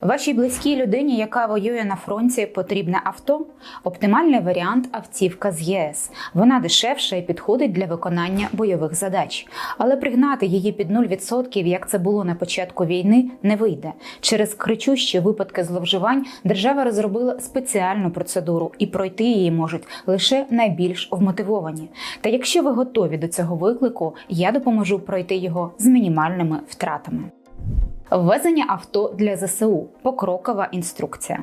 Вашій близькій людині, яка воює на фронті, потрібне авто. Оптимальний варіант автівка з ЄС. Вона дешевша і підходить для виконання бойових задач. Але пригнати її під 0%, як це було на початку війни, не вийде. Через кричущі випадки зловживань держава розробила спеціальну процедуру, і пройти її можуть лише найбільш вмотивовані. Та якщо ви готові до цього виклику, я допоможу пройти його з мінімальними втратами. Ввезення авто для ЗСУ покрокова інструкція.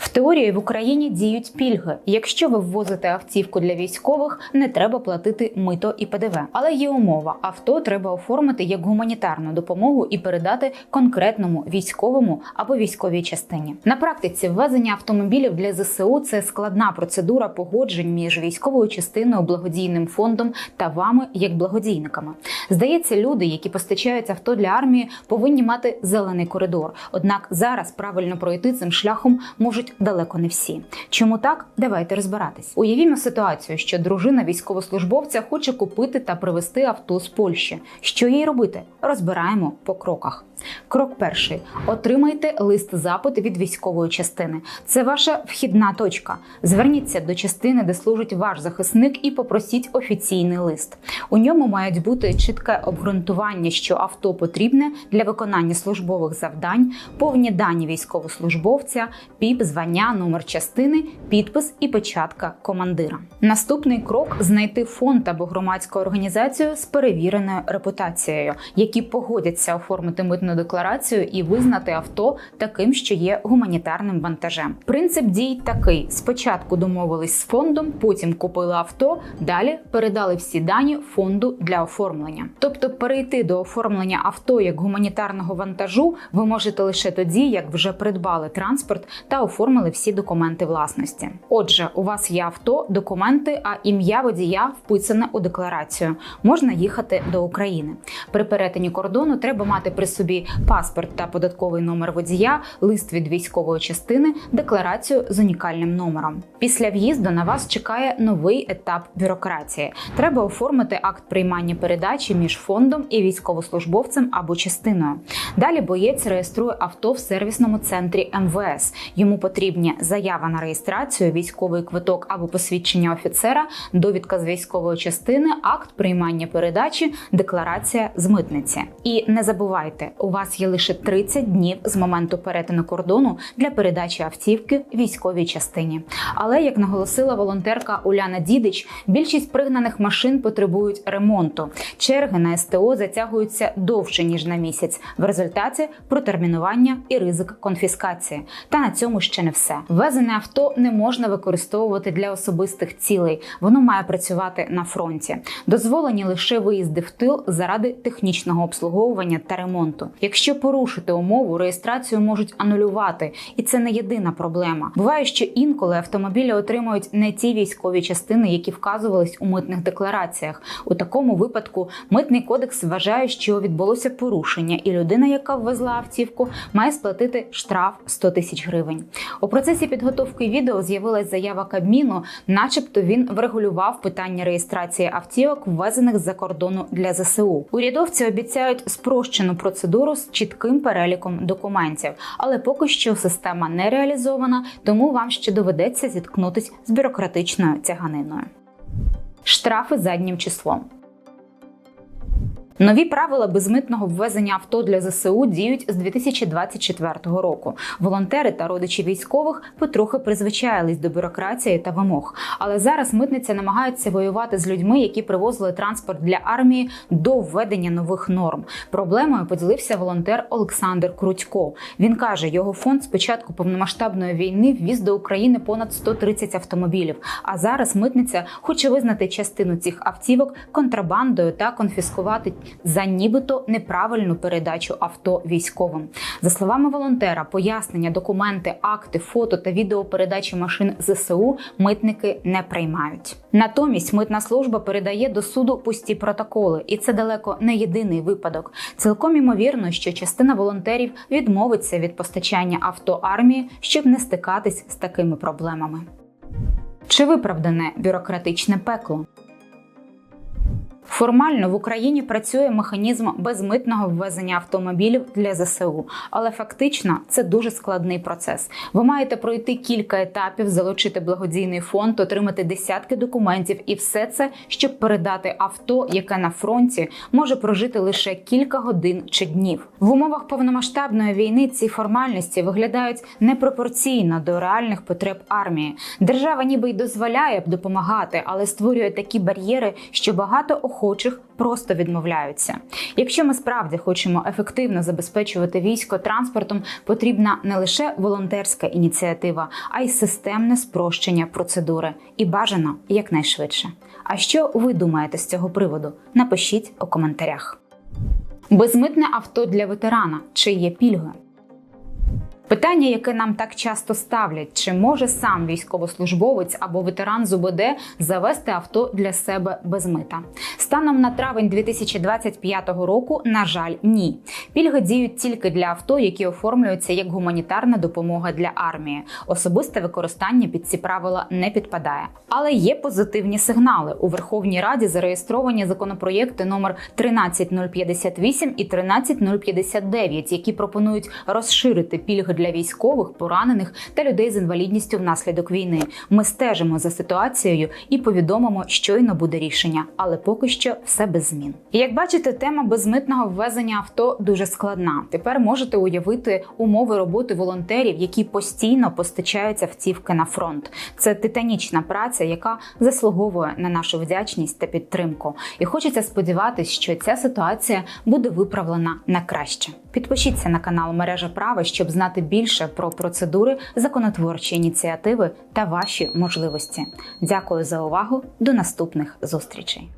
В теорії в Україні діють пільги. Якщо ви ввозите автівку для військових, не треба платити мито і ПДВ. Але є умова: авто треба оформити як гуманітарну допомогу і передати конкретному військовому або військовій частині. На практиці ввезення автомобілів для ЗСУ це складна процедура погоджень між військовою частиною, благодійним фондом та вами як благодійниками. Здається, люди, які постачають авто для армії, повинні мати зелений коридор. Однак зараз правильно пройти цим шляхом можуть далеко не всі. Чому так? Давайте розбиратись. Уявімо ситуацію, що дружина військовослужбовця хоче купити та привезти авто з Польщі. Що їй робити? Розбираємо по кроках. Крок перший: отримайте лист запит від військової частини. Це ваша вхідна точка. Зверніться до частини, де служить ваш захисник, і попросіть офіційний лист. У ньому мають бути чітке обґрунтування, що авто потрібне для виконання службових завдань, повні дані військовослужбовця, піп, звання, номер частини, підпис і печатка командира. Наступний крок знайти фонд або громадську організацію з перевіреною репутацією, які погодяться оформити митну декларацію і визнати авто таким, що є гуманітарним вантажем. Принцип дій такий: спочатку домовились з фондом, потім купили авто, далі передали всі дані фонду для оформлення. Тобто перейти до оформлення авто як гуманітарного вантажу ви можете лише тоді, як вже придбали транспорт та оформили всі документи власності. Отже, у вас є авто, документи, а ім'я водія вписане у декларацію. Можна їхати до України. При перетині кордону треба мати при собі паспорт та податковий номер водія, лист від військової частини, декларацію з унікальним номером. Після в'їзду на вас чекає новий етап бюрократії. Треба оформити акт приймання передачі між фондом і військовослужбовцем або частиною. Далі боєць реєструє авто в сервісному центрі МВС. Йому потрібні заява на реєстрацію, військовий квиток або посвідчення офіцера, довідка з військової частини, акт приймання передачі, декларація з митниці. І не забувайте, у вас є лише 30 днів з моменту перетину кордону для передачі автівки військовій частині. Але як наголосила волонтерка Уляна Дідич, більшість пригнаних машин потребують ремонту. Черги на СТО затягуються довше ніж на місяць. В результаті протермінування і ризик конфіскації. Та на цьому ще не все. Ввезене авто не можна використовувати для особистих цілей. Воно має працювати на фронті. Дозволені лише виїзди в тил заради технічного обслуговування та ремонту. Якщо порушити умову, реєстрацію можуть анулювати, і це не єдина проблема. Буває, що інколи автомобілі отримують не ті військові частини, які вказувались у митних деклараціях. У такому випадку митний кодекс вважає, що відбулося порушення, і людина, яка ввезла автівку, має сплатити штраф 100 тисяч гривень. У процесі підготовки відео з'явилась заява Кабміну, начебто він врегулював питання реєстрації автівок, ввезених з-за кордону для ЗСУ. Урядовці обіцяють спрощену процедуру з чітким переліком документів, але поки що система не реалізована, тому вам ще доведеться зіткнутись з бюрократичною тяганиною. Штрафи заднім числом. Нові правила безмитного ввезення авто для ЗСУ діють з 2024 року. Волонтери та родичі військових потрохи призвичаїлись до бюрократії та вимог. Але зараз митниця намагається воювати з людьми, які привозили транспорт для армії до введення нових норм. Проблемою поділився волонтер Олександр Крутько. Він каже, його фонд з початку повномасштабної війни ввіз до України понад 130 автомобілів. А зараз митниця хоче визнати частину цих автівок контрабандою та конфіскувати за нібито неправильну передачу авто військовим. За словами волонтера, пояснення, документи, акти, фото та відео передачі машин ЗСУ митники не приймають. Натомість митна служба передає до суду пусті протоколи, і це далеко не єдиний випадок. Цілком імовірно, що частина волонтерів відмовиться від постачання авто армії, щоб не стикатись з такими проблемами. Чи виправдане бюрократичне пекло? Формально в Україні працює механізм безмитного ввезення автомобілів для ЗСУ, але фактично це дуже складний процес. Ви маєте пройти кілька етапів, залучити благодійний фонд, отримати десятки документів, і все це, щоб передати авто, яке на фронті може прожити лише кілька годин чи днів. В умовах повномасштабної війни ці формальності виглядають непропорційно до реальних потреб армії. Держава ніби й дозволяє б допомагати, але створює такі бар'єри, що багато охочих просто відмовляються. Якщо ми справді хочемо ефективно забезпечувати військо транспортом, потрібна не лише волонтерська ініціатива, а й системне спрощення процедури і бажано якнайшвидше. А що ви думаєте з цього приводу? Напишіть у коментарях. Безмитне авто для ветерана чи є пільги? Питання, яке нам так часто ставлять, чи може сам військовослужбовець або ветеран з УБД завести авто для себе без мита? Станом на травень 2025 року, на жаль, ні. Пільги діють тільки для авто, які оформлюються як гуманітарна допомога для армії. Особисте використання під ці правила не підпадає. Але є позитивні сигнали. У Верховній Раді зареєстровані законопроєкти номер 13058 і 13059, які пропонують розширити пільги для військових, поранених та людей з інвалідністю внаслідок війни. Ми стежимо за ситуацією і повідомимо, щойно буде рішення, але поки що все без змін. Як бачите, тема безмитного ввезення авто дуже складна. Тепер можете уявити умови роботи волонтерів, які постійно постачаються автівки на фронт. Це титанічна праця, яка заслуговує на нашу вдячність та підтримку. І хочеться сподіватися, що ця ситуація буде виправлена на краще. Підпишіться на канал Мережа Права, щоб знати більше про процедури, законотворчі ініціативи та ваші можливості. Дякую за увагу. До наступних зустрічей.